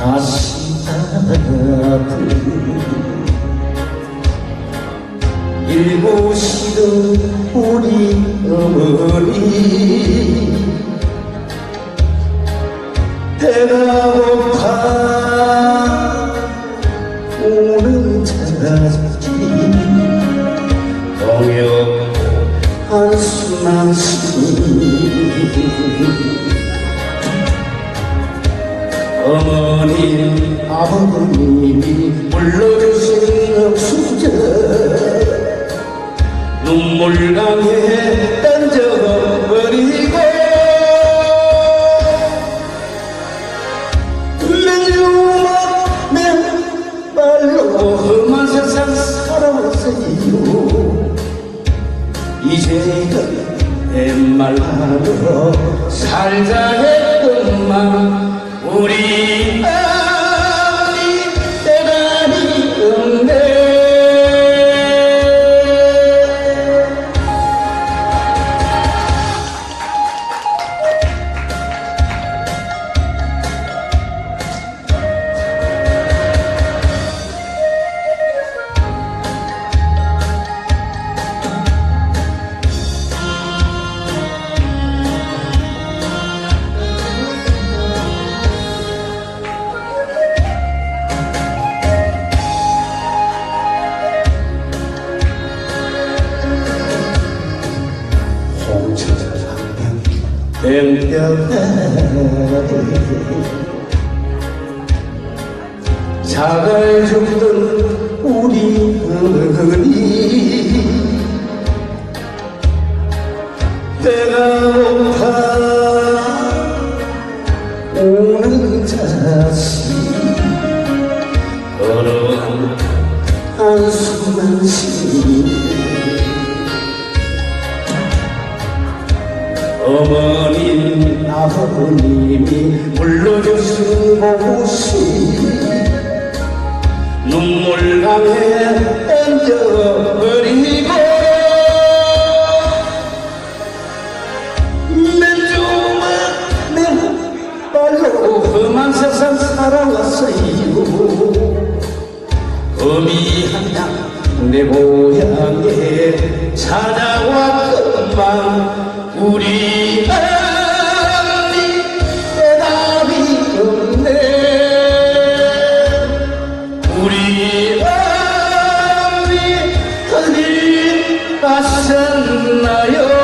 다시 아들 일보시던 우리 어머니 배가 고파 우는 자기 동요 한숨만 쉬 어머님 아버님이 불러주신 없수저 눈물강에 던져버리고 맨주먹 맨 발로 험한 세상 살아왔어요. 이제는 옛말로 살자 했건만 우리 병병 자갈 죽던 우리 어머니 배가 고파 오는 자식 걸어온 한숨 한 숨 어머님 아버님이 불러주신 곳이 눈물강에 던져버리고. 맨주먹 맨발로 험한 세상 살아왔어요. 어미 한양내 고향에 찾아왔건만 가셨나요